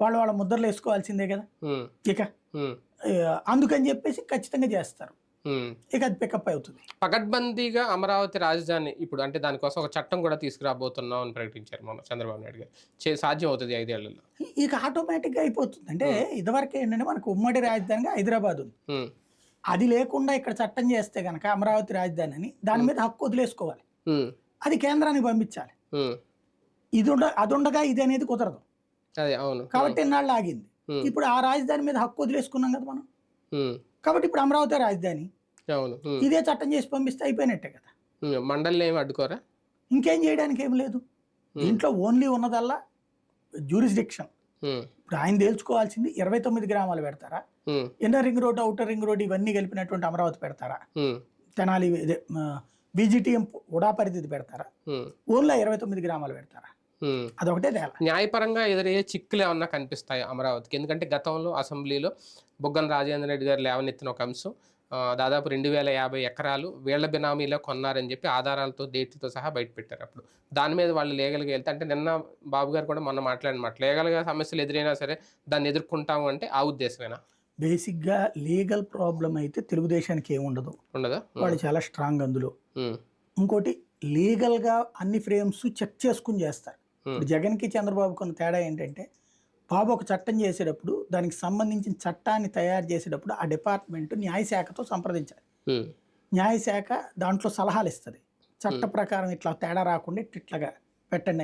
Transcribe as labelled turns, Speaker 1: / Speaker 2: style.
Speaker 1: వాళ్ళు వాళ్ళ ముద్రలు వేసుకోవాల్సిందే కదా. ఇక అందుకని చెప్పేసి ఖచ్చితంగా చేస్తారు. ఇక అది పికప్ అవుతుంది.
Speaker 2: పకడ్బందీగా అమరావతి రాజధాని ఇప్పుడు అంటే దానికోసం ఒక చట్టం కూడా తీసుకురాబోతున్నాం అని ప్రకటించారు మన చంద్రబాబు నాయుడు గారు. సాధ్యం అవుతుంది ఐదేళ్ళలో.
Speaker 1: ఇక ఆటోమేటిక్గా అయిపోతుంది. అంటే ఇదివరకు ఏంటంటే మనకు ఉమ్మడి రాజధానిగా హైదరాబాద్ ఉంది. అది లేకుండా ఇక్కడ చట్టం చేస్తే కనుక అమరావతి రాజధాని అని దాని మీద హక్కు వదిలేసుకోవాలి. అది కేంద్రానికి పంపించాలి. ఇది ఉండ అది ఉండగా ఇది అనేది కుదరదు.
Speaker 2: అవును
Speaker 1: కాబట్టి ఎన్నాళ్ళు ఆగింది. ఇప్పుడు ఆ రాజధాని మీద హక్కు వదిలేసుకున్నాం కదా మనం. కాబట్టి ఇప్పుడు అమరావతి రాజధాని.
Speaker 2: అవును
Speaker 1: ఇదే చట్టం చేసి పంపిస్తే అయిపోయినట్టే కదా.
Speaker 2: ఉమ్. మండలిని ఏమి అడ్డుకోరా?
Speaker 1: ఇంకేం చేయడానికి ఏం లేదు. దీంట్లో ఓన్లీ ఉన్నదల్లా జ్యూరిస్డిక్షన్ ఇప్పుడు ఆయన తేల్చుకోవాల్సింది ఇరవై తొమ్మిది గ్రామాలు పెడతారా? Inner ring road outer ring road ఇవన్నీ కలిపినటువంటి అమరావతి పెడతారా? తెనాలి బీజీటీఎం ఉడా పరిధిది పెడతారా? ఓన్లీ ఇరవై తొమ్మిది గ్రామాలు పెడతారా. అదొకటే తేలా
Speaker 2: న్యాయపరంగా ఎదురయ్యే చిక్కులు ఏమన్నా కనిపిస్తాయి అమరావతికి? ఎందుకంటే గతంలో అసెంబ్లీలో బుగ్గన రాజేంద్ర రెడ్డి గారు లేవనెత్తిన ఒక అంశం దాదాపు రెండు వేల యాభై ఎకరాలు వీళ్ళ బినామీలో కొన్నారని చెప్పి ఆధారాలతో డేట్లతో సహా బయట పెట్టారు అప్పుడు. దాని మీద వాళ్ళు లీగల్గా వెళ్తే అంటే నిన్న బాబు గారు కూడా మొన్న మాట్లాడిన మాట లీగల్గా సమస్యలు ఎదురైనా సరే దాన్ని ఎదుర్కొంటాము అంటే ఆ ఉద్దేశమేనా?
Speaker 1: బేసిక్గా లీగల్ ప్రాబ్లం అయితే తెలుగుదేశానికి ఏముండదు
Speaker 2: ఉండదా.
Speaker 1: వాడు చాలా స్ట్రాంగ్ అందులో. ఇంకోటి లీగల్గా అన్ని ఫ్రేమ్స్ చెక్ చేసుకుని చేస్తారు. జగన్కి చంద్రబాబుకి ఉన్న తేడా ఏంటంటే బాబు ఒక చట్టం చేసేటప్పుడు దానికి సంబంధించిన చట్టాన్ని తయారు చేసేటప్పుడు ఆ డిపార్ట్మెంట్ న్యాయశాఖతో సంప్రదించాలి. న్యాయశాఖ దాంట్లో సలహాలు ఇస్తుంది. చట్ట ప్రకారం ఇట్లా తేడా రాకుండా ఇట్లాగా పెట్టండి